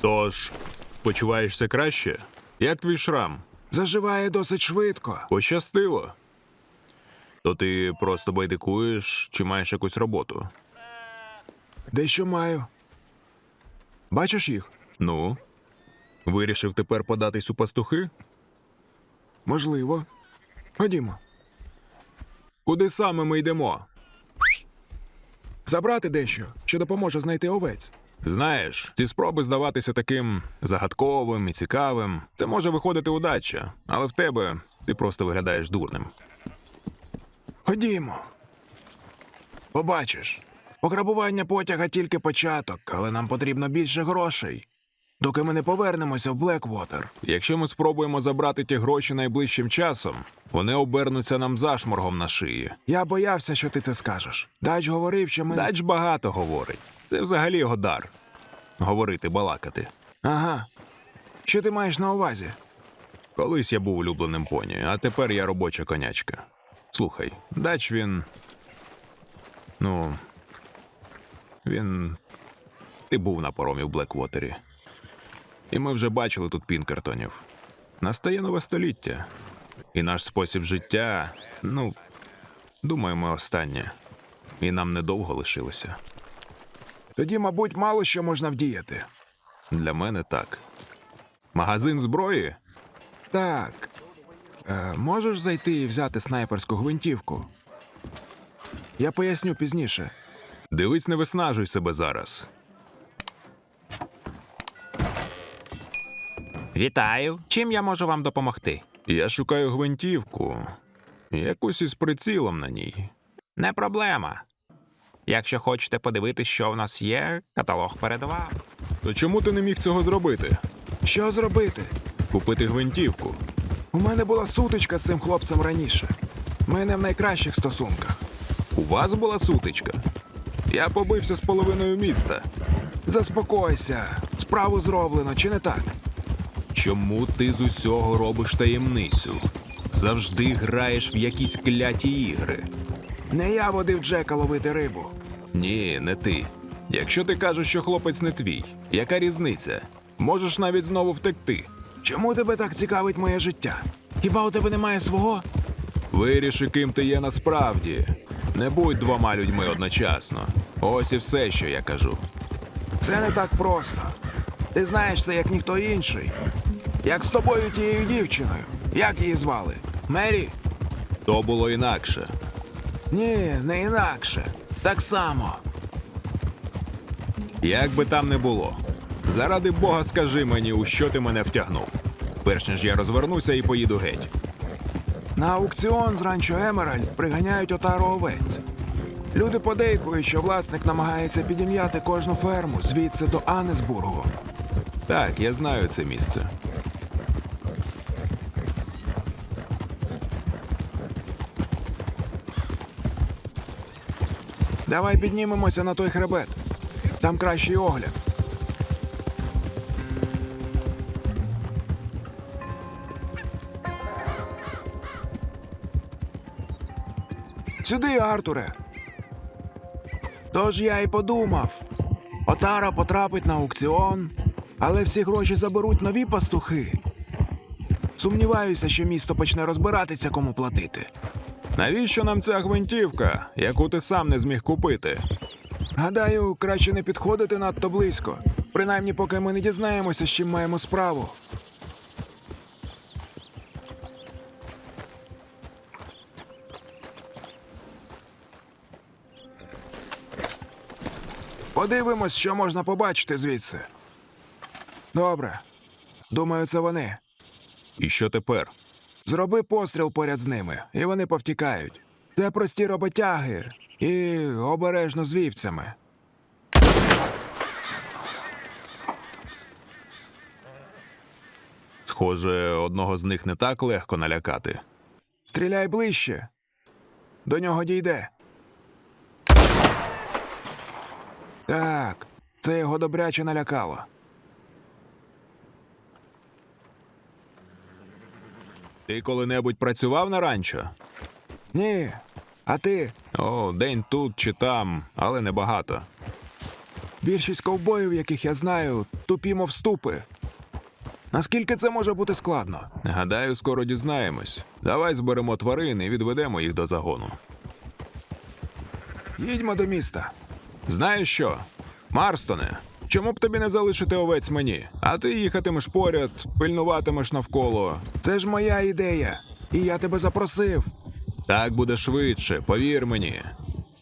Тож, почуваєшся краще? Як твій шрам? Заживає досить швидко. Пощастило. То ти просто байдикуєш чи маєш якусь роботу? Дещо маю. Бачиш їх? Ну, вирішив тепер податись у пастухи? Можливо. Ходімо. Куди саме ми йдемо? Забрати дещо, що допоможе знайти овець. Знаєш, ці спроби здаватися таким загадковим і цікавим, це може виходити удача, але в тебе ти просто виглядаєш дурним. Ходімо. Побачиш. Пограбування потяга тільки початок, але нам потрібно більше грошей. Доки ми не повернемося в Блеквотер. Якщо ми спробуємо забрати ті гроші найближчим часом, вони обернуться нам зашморгом на шиї. Я боявся, що ти це скажеш. Дач говорив, що ми. Дач багато говорить. Це взагалі його дар. Говорити, балакати. Ага. Що ти маєш на увазі? Колись я був улюбленим поні, а тепер я робоча конячка. Слухай, дач він. Ну. Він. Ти був на паромі в Блеквотері. І ми вже бачили тут Пінкертонів. Настає нове століття. І наш спосіб життя, ну, думаю, ми останнє. І нам недовго лишилося. Тоді, мабуть, мало що можна вдіяти. Для мене так. Магазин зброї? Так. Е, можеш зайти і взяти снайперську гвинтівку? Я поясню пізніше. Дивись, не виснажуй себе зараз. Вітаю. Чим я можу вам допомогти? Я шукаю гвинтівку. Якусь із прицілом на ній. Не проблема. Якщо хочете подивитись, що в нас є, каталог перед вами. То чому ти не міг цього зробити? Що зробити? Купити гвинтівку. У мене була сутичка з цим хлопцем раніше. Ми не в найкращих стосунках. У вас була сутичка. Я побився з половиною міста. Заспокойся, справу зроблено, чи не так? Чому ти з усього робиш таємницю? Завжди граєш в якісь кляті ігри. Не я водив Джека ловити рибу. Ні, не ти. Якщо ти кажеш, що хлопець не твій, яка різниця? Можеш навіть знову втекти. Чому тебе так цікавить моє життя? Хіба у тебе немає свого? Виріши, ким ти є насправді. Не будь двома людьми одночасно. Ось і все, що я кажу. Це не так просто. Ти знаєш це як ніхто інший. Як з тобою тією дівчиною. Як її звали? Мері? То було інакше. Ні, не інакше. Так само. Як би там не було. Заради Бога, скажи мені, у що ти мене втягнув. Перш ніж я розвернуся і поїду геть. На аукціон з ранчо Емеральд приганяють отару овець. Люди подейкують, що власник намагається підім'яти кожну ферму звідси до Аннесбургу. Так, я знаю це місце. Давай піднімемося на той хребет. Там кращий огляд. Сюди, Артуре. Тож я й подумав. Отара потрапить на аукціон, але всі гроші заберуть нові пастухи. Сумніваюся, що місто почне розбиратися, кому платити. Навіщо нам ця гвинтівка, яку ти сам не зміг купити? Гадаю, краще не підходити надто близько. Принаймні, поки ми не дізнаємося, з чим маємо справу. Подивимось, що можна побачити звідси. Добре. Думаю, це вони. І що тепер? Зроби постріл поряд з ними, і вони повтікають. Це прості роботяги і обережно з вівцями. Схоже, одного з них не так легко налякати. Стріляй ближче. До нього дійде. Так, це його добряче налякало. Ти коли-небудь працював на ранчо? Ні. А ти? О, день тут чи там, але небагато. Більшість ковбоїв, яких я знаю, тупі мов ступи. Наскільки це може бути складно? Гадаю, скоро дізнаємось. Давай зберемо тварин і відведемо їх до загону. Їдьмо до міста. Знаєш що? Марстоне, чому б тобі не залишити овець мені? А ти їхатимеш поряд, пильнуватимеш навколо. Це ж моя ідея. І я тебе запросив. Так буде швидше, повір мені.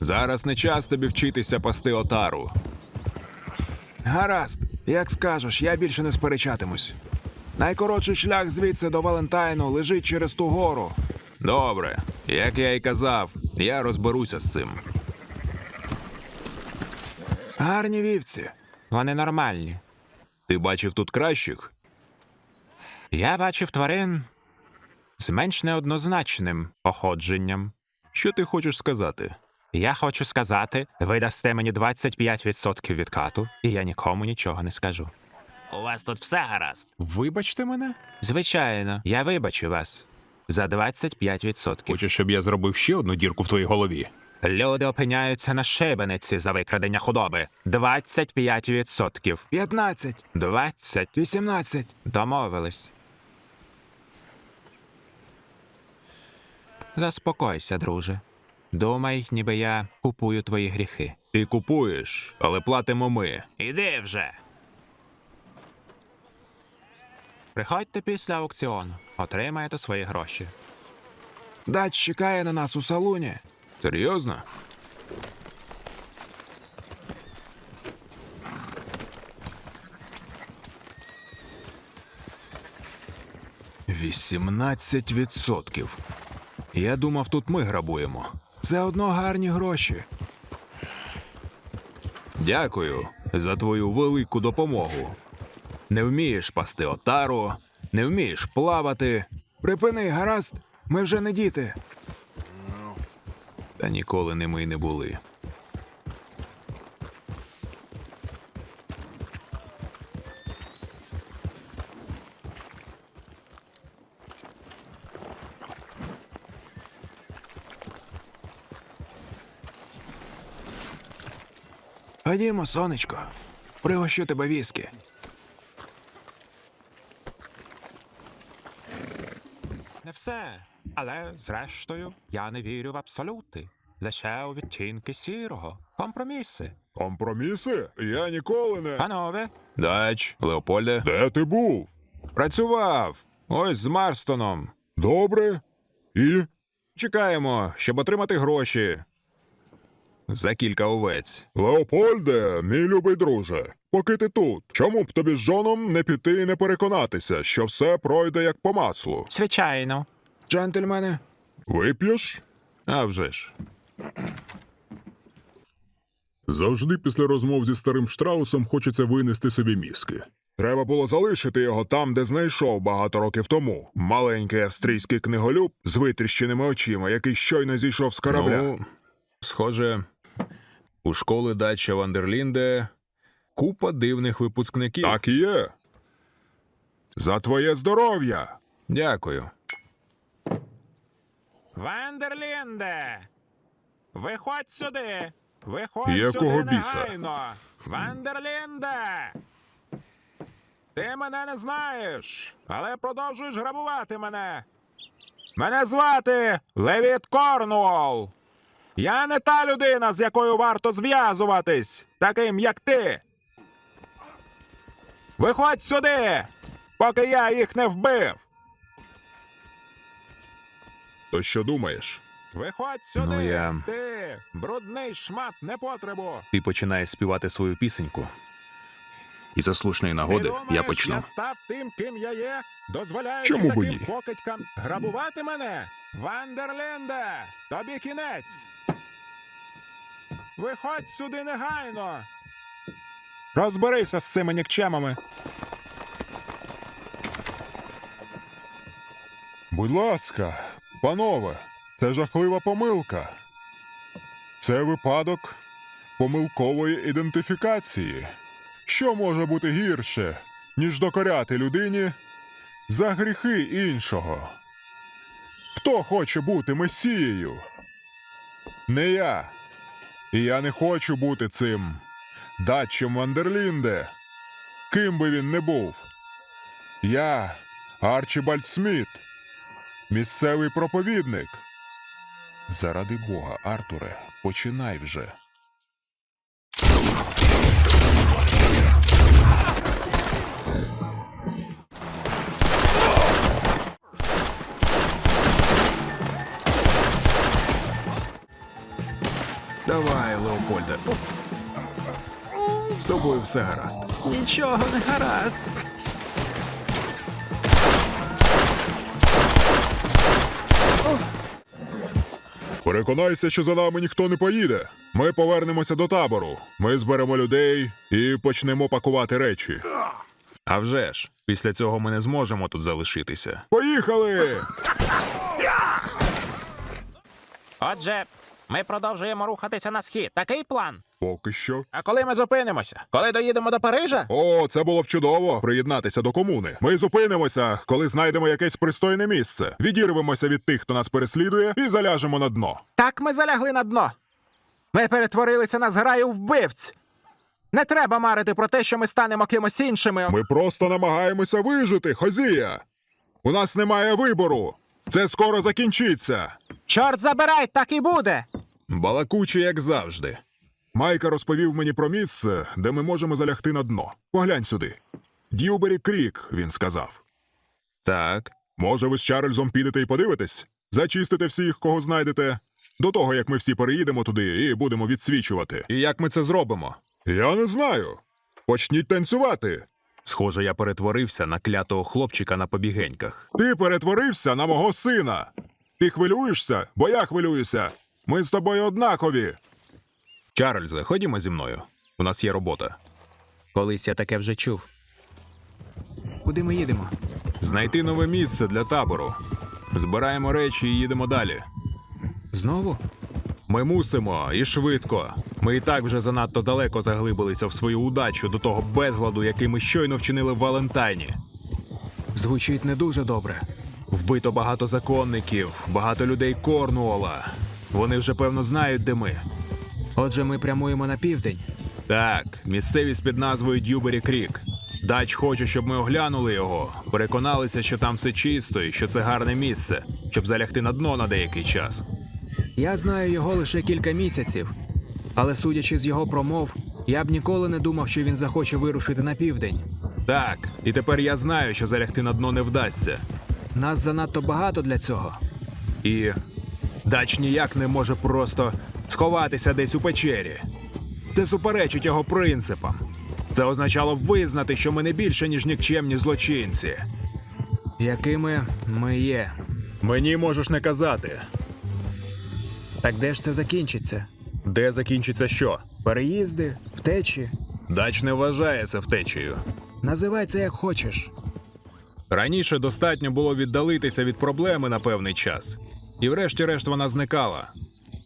Зараз не час тобі вчитися пасти отару. Гаразд, як скажеш, я більше не сперечатимусь. Найкоротший шлях звідси до Валентайну лежить через ту гору. Добре, як я й казав, я розберуся з цим. Гарні вівці. Вони нормальні. Ти бачив тут кращих? Я бачив тварин з менш неоднозначним походженням. Що ти хочеш сказати? Я хочу сказати, ви дасте мені 25% відкату, і я нікому нічого не скажу. У вас тут все гаразд. Вибачте мене? Звичайно, я вибачу вас за 25%. Хочеш, щоб я зробив ще одну дірку в твоїй голові? Люди опиняються на шибениці за викрадення худоби. 25%. 15, 20. 18. Домовились. Заспокойся, друже. Думай, ніби я купую твої гріхи. Ти купуєш, але платимо ми. Іди вже. Приходьте після аукціону, отримаєте свої гроші. Дач чекає на нас у салуні. Серйозно? Вісімнадцять відсотків. Я думав, тут ми грабуємо. Все одно гарні гроші. Дякую за твою велику допомогу. Не вмієш пасти отару, не вмієш плавати, Припини, гаразд, ми вже не діти. Та ніколи ними й не були. Ходімо, сонечко. Пригощу тебе віскі. Не все. Але, зрештою, я не вірю в абсолюти. Лише у відтінки сірого. Компроміси. Компроміси? Я ніколи не. Панове, Дач, Леопольде, Де ти був? працював. Ось з Марстоном. Добре. І? Чекаємо, щоб отримати гроші. За кілька овець. Леопольде, мій любий друже, поки ти тут. Чому б тобі з Джоном не піти і не переконатися, що все пройде як по маслу? звичайно. Джентльмени, Вип'єш? А вже ж. Завжди після розмов зі старим штраусом хочеться винести собі мізки. Треба було залишити його там, де знайшов багато років тому. Маленький австрійський книголюб з витріщеними очима, який щойно зійшов з корабля. Ну, схоже, у школи дача Вандерлінде купа дивних випускників. Так і є. За твоє здоров'я. Дякую. Вандерлінде! Виходь сюди! Виходь Якого сюди біса? негайно! Вандерлінде! Ти мене не знаєш, але продовжуєш грабувати мене. Мене звати Левіт Корнуол. Я не та людина, з якою варто зв'язуватись, таким як ти. Виходь сюди, поки я їх не вбив. То що думаєш? Виходь сюди, Ну, я- ти брудний шмат непотребу. Ти починаєш співати свою пісеньку. І за слушної нагоди Ти думаєш, я почну. Я став тим, ким я є, дозволяючи Чому б таким ні? покидькам грабувати мене? Вандерленде, тобі кінець. Виходь сюди негайно. Розберися з цими нікчемами. Будь ласка, панове, це жахлива помилка. Це випадок помилкової ідентифікації. Що може бути гірше, ніж докоряти людині за гріхи іншого? Хто хоче бути месією? Не я. І я не хочу бути цим. датчем Вандерлінде. Ким би він не був. Я Арчібальд Сміт, місцевий проповідник. Заради Бога, Артуре, починай вже. Давай, Леопольде. З тобою все гаразд. Нічого не гаразд. Переконайся, що за нами ніхто не поїде. Ми повернемося до табору. Ми зберемо людей і почнемо пакувати речі. А вже ж, після цього ми не зможемо тут залишитися. Поїхали! Отже, ми продовжуємо рухатися на схід. Такий план. Поки що. А коли ми зупинимося? Коли доїдемо до Парижа? О, це було б чудово приєднатися до комуни. Ми зупинимося, коли знайдемо якесь пристойне місце. Відірвемося від тих, хто нас переслідує, і заляжемо на дно. Так ми залягли на дно. Ми перетворилися на зграю вбивць. Не треба марити про те, що ми станемо кимось іншими. Ми просто намагаємося вижити, хозія. У нас немає вибору. Це скоро закінчиться. Чорт забирай, так і буде. Балакучі, як завжди. Майка розповів мені про місце, де ми можемо залягти на дно. Поглянь сюди. Дьюбері Крік, він сказав. Так, Може, ви з Чарльзом підете і подивитесь? Зачистите всіх, кого знайдете, до того, як ми всі переїдемо туди і будемо відсвічувати. і як ми це зробимо? Я не знаю. Почніть танцювати. Схоже, я перетворився на клятого хлопчика на побігеньках. Ти перетворився на мого сина. Ти хвилюєшся, бо я хвилююся. Ми з тобою однакові. Чарльзе, ходімо зі мною. У нас є робота. Колись я таке вже чув. Куди ми їдемо? Знайти нове місце для табору. Збираємо речі і їдемо далі. Знову? Ми мусимо і швидко. Ми і так вже занадто далеко заглибилися в свою удачу до того безладу, який ми щойно вчинили в Валентайні. Звучить не дуже добре. Вбито багато законників, багато людей Корнуола. Вони вже певно знають, де ми. Отже, ми прямуємо на південь. Так, місцевість під назвою Дюбері Крік. Дач хоче, щоб ми оглянули його, переконалися, що там все чисто і що це гарне місце, щоб залягти на дно на деякий час. Я знаю його лише кілька місяців, але судячи з його промов, я б ніколи не думав, що він захоче вирушити на південь. Так, і тепер я знаю, що залягти на дно не вдасться. Нас занадто багато для цього. І дач ніяк не може просто сховатися десь у печері. Це суперечить його принципам. Це означало б визнати, що ми не більше, ніж нікчемні злочинці. Якими ми є. Мені можеш не казати, Так де ж це закінчиться? де закінчиться що. Переїзди, втечі. Дач не вважає це втечею. Називай це як хочеш. Раніше достатньо було віддалитися від проблеми на певний час, і врешті-решт вона зникала.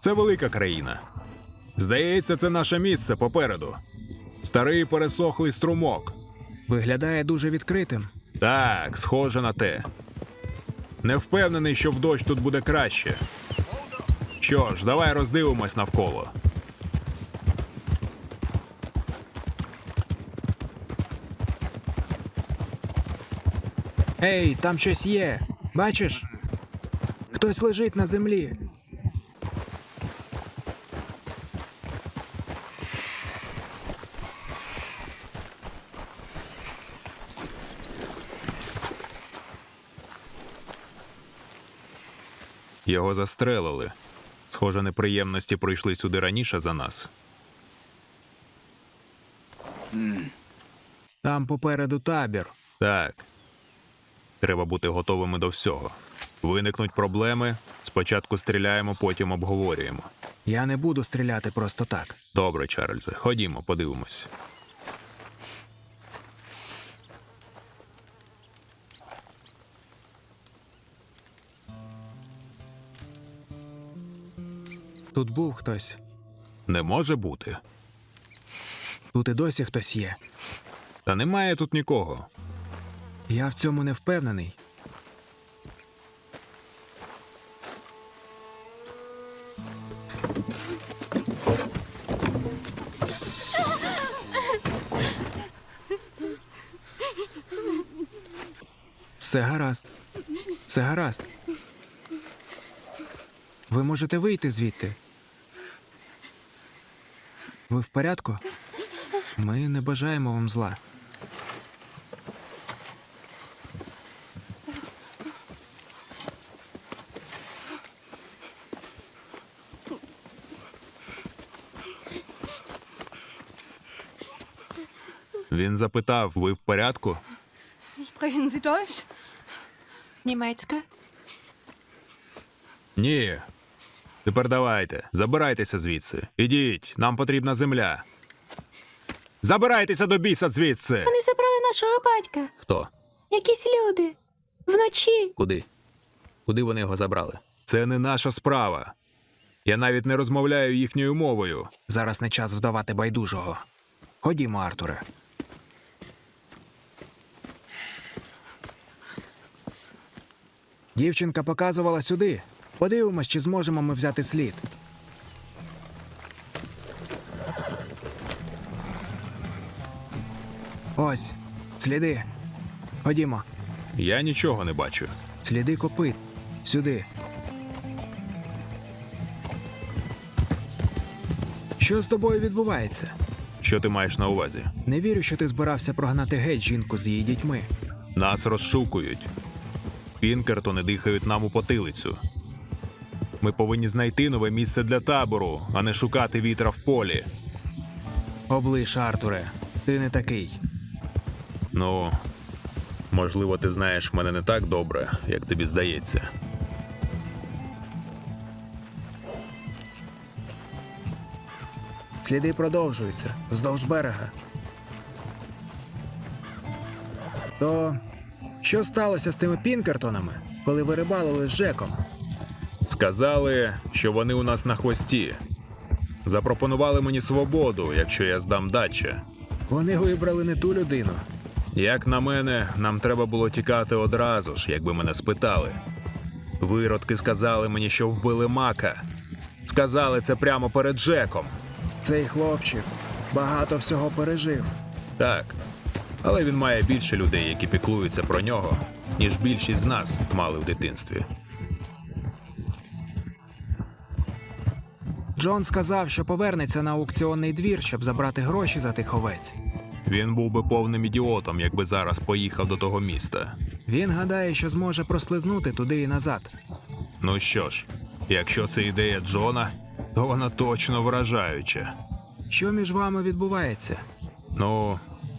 Це велика країна. Здається, це наше місце попереду. Старий пересохлий струмок. Виглядає дуже відкритим. Так, схоже на те. Не впевнений, що в дощ тут буде краще. Що ж, давай роздивимось навколо. Ей, там щось є. Бачиш? Хтось лежить на землі. Його застрелили. Схоже, неприємності прийшли сюди раніше за нас. Там попереду табір. Так. Треба бути готовими до всього. Виникнуть проблеми. Спочатку стріляємо, потім обговорюємо. Я не буду стріляти просто так. Добре, Чарльзе, ходімо, подивимось. Тут був хтось. Не може бути. Тут і досі хтось є. Та немає тут нікого. Я в цьому не впевнений. Все гаразд. Все гаразд. Ви можете вийти звідти. Ви в порядку? Ми не бажаємо вам зла. Він запитав: ви в порядку? Sprechen Sie Deutsch? Німецька? Ні. Тепер давайте, забирайтеся звідси. Ідіть, нам потрібна земля. Забирайтеся до біса звідси. Вони забрали нашого батька. Хто? Якісь люди. Вночі. Куди? Куди вони його забрали? Це не наша справа. Я навіть не розмовляю їхньою мовою. Зараз не час вдавати байдужого. Ходімо, Артуре. Дівчинка показувала сюди. Подивимось, чи зможемо ми взяти слід. Ось, сліди. Ходімо. Я нічого не бачу. Сліди копит. Сюди. Що з тобою відбувається? Що ти маєш на увазі? Не вірю, що ти збирався прогнати геть жінку з її дітьми. Нас розшукують. Пінкертони дихають нам у потилицю. Ми повинні знайти нове місце для табору, а не шукати вітра в полі. Облиш, Артуре, ти не такий. Ну, можливо, ти знаєш мене не так добре, як тобі здається. Сліди продовжуються вздовж берега. То що сталося з тими Пінкертонами, коли ви рибалили з Джеком? Сказали, що вони у нас на хвості. Запропонували мені свободу, якщо я здам дача. Вони вибрали не ту людину. Як на мене, нам треба було тікати одразу ж, якби мене спитали. Виродки сказали мені, що вбили мака. Сказали це прямо перед Джеком. Цей хлопчик багато всього пережив. Так. Але він має більше людей, які піклуються про нього, ніж більшість з нас мали в дитинстві. Джон сказав, що повернеться на аукціонний двір, щоб забрати гроші за тих овець. Він був би повним ідіотом, якби зараз поїхав до того міста. Він гадає, що зможе прослизнути туди і назад. Ну що ж, якщо це ідея Джона, то вона точно вражаюча. Що між вами відбувається? Ну,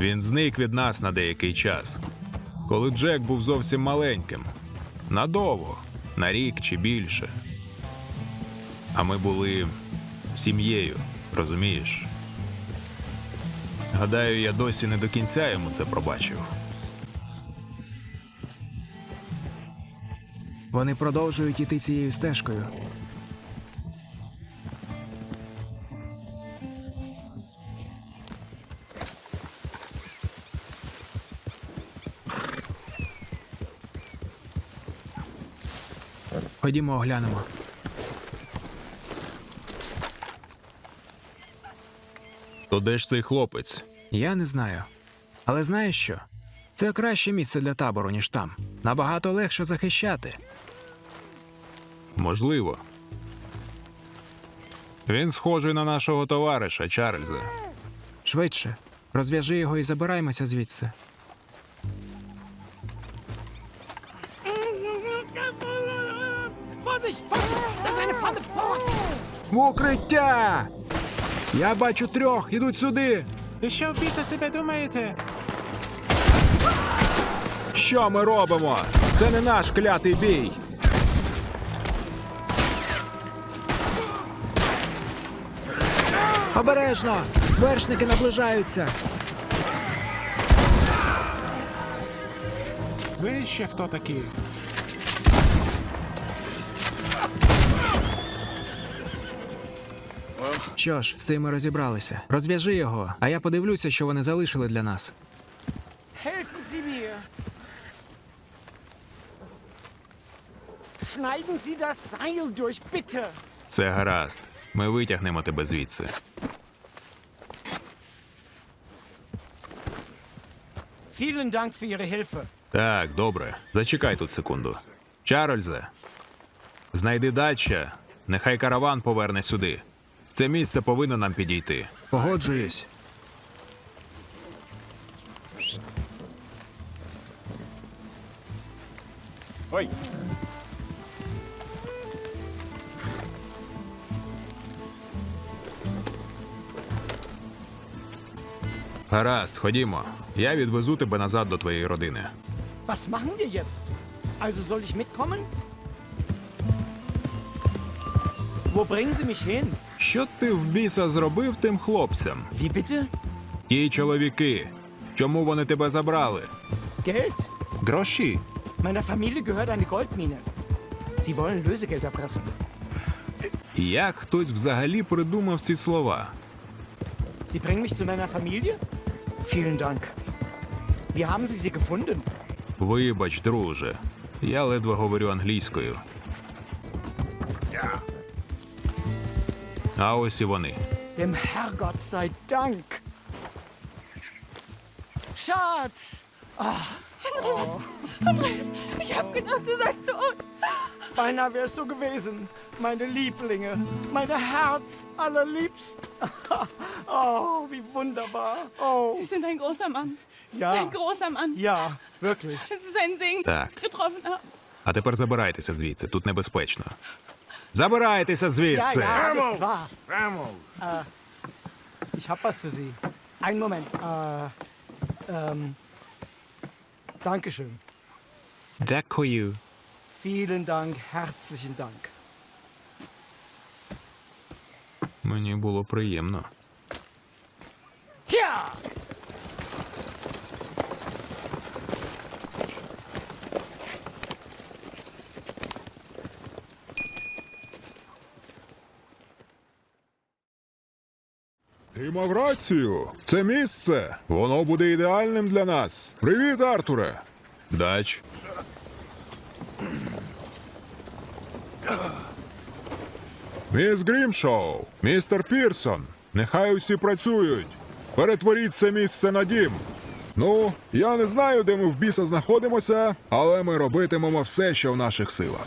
він зник від нас на деякий час, коли Джек був зовсім маленьким. Надовго, на рік чи більше. А ми були сім'єю, розумієш? Гадаю, я досі не до кінця йому це пробачив. Вони продовжують іти цією стежкою. Ходімо оглянемо. То де ж цей хлопець? Я не знаю. Але знаєш що? Це краще місце для табору, ніж там. Набагато легше захищати. Можливо. Він схожий на нашого товариша Чарльза. Швидше. Розв'яжи його і забираймося звідси. В укриття! Я бачу трьох, ідуть сюди. І що в біса себе думаєте? Що ми робимо? Це не наш клятий бій. Обережно! Вершники наближаються. Ви ще хто такі? Що ж, з цим ми розібралися. Розв'яжи його, а я подивлюся, що вони залишили для нас. Schneiden Sie das Seil durch, bitte! Все гаразд. Ми витягнемо тебе звідси. Vielen Dank für Ihre Hilfe. Так, добре. Зачекай тут секунду. Чарльзе, знайди дача, нехай караван поверне сюди. Це місце повинно нам підійти. Погоджуюсь. Oi. Гаразд, ходімо. Я відвезу тебе назад до твоєї родини. Was machen wir jetzt? Also soll ich mitkommen? Wo bringen Sie mich hin? Що ти в біса зробив тим хлопцям? Wie bitte? Ті чоловіки. Чому вони тебе забрали? Geld? Гроші. Meiner Familie gehört eine Goldmine. Sie wollen Lösegeld erpressen. Як хтось взагалі придумав ці слова? Sie bringen mich zu meiner Familie? Vielen Dank. Wie haben Sie sie gefunden? Вибач, друже. Я ледве говорю англійською. А ось і вони. Dem Herrgott sei Dank. Schatz! Andreas, ich hab gedacht, du seist tot. Beinahe wär's so gewesen. Meine Lieblinge, meine Herz allerliebst. oh, wie wunderbar. Oh, Sie sind ein großer Mann. ja, Ein großer Mann. ja, wirklich. Es ist ein Segen, Tak. dass wir getroffen haben. А тепер забирайтеся звідси, тут небезпечно. Забирайтеся Ja, звідси! ja, alles klar. Äh, ich hab was für Sie. Einen Moment. Äh, ähm, Dankeschön. Дякую. Vielen Dank, herzlichen Dank. Мені було приємно. Ja! Мав рацію. Це місце. Воно буде ідеальним для нас. Привіт, Артуре. Дач. Міс Грімшоу, містер Пірсон. Нехай усі працюють. Перетворіть це місце на дім. Ну, я не знаю, де ми в біса знаходимося, але ми робитимемо все, що в наших силах.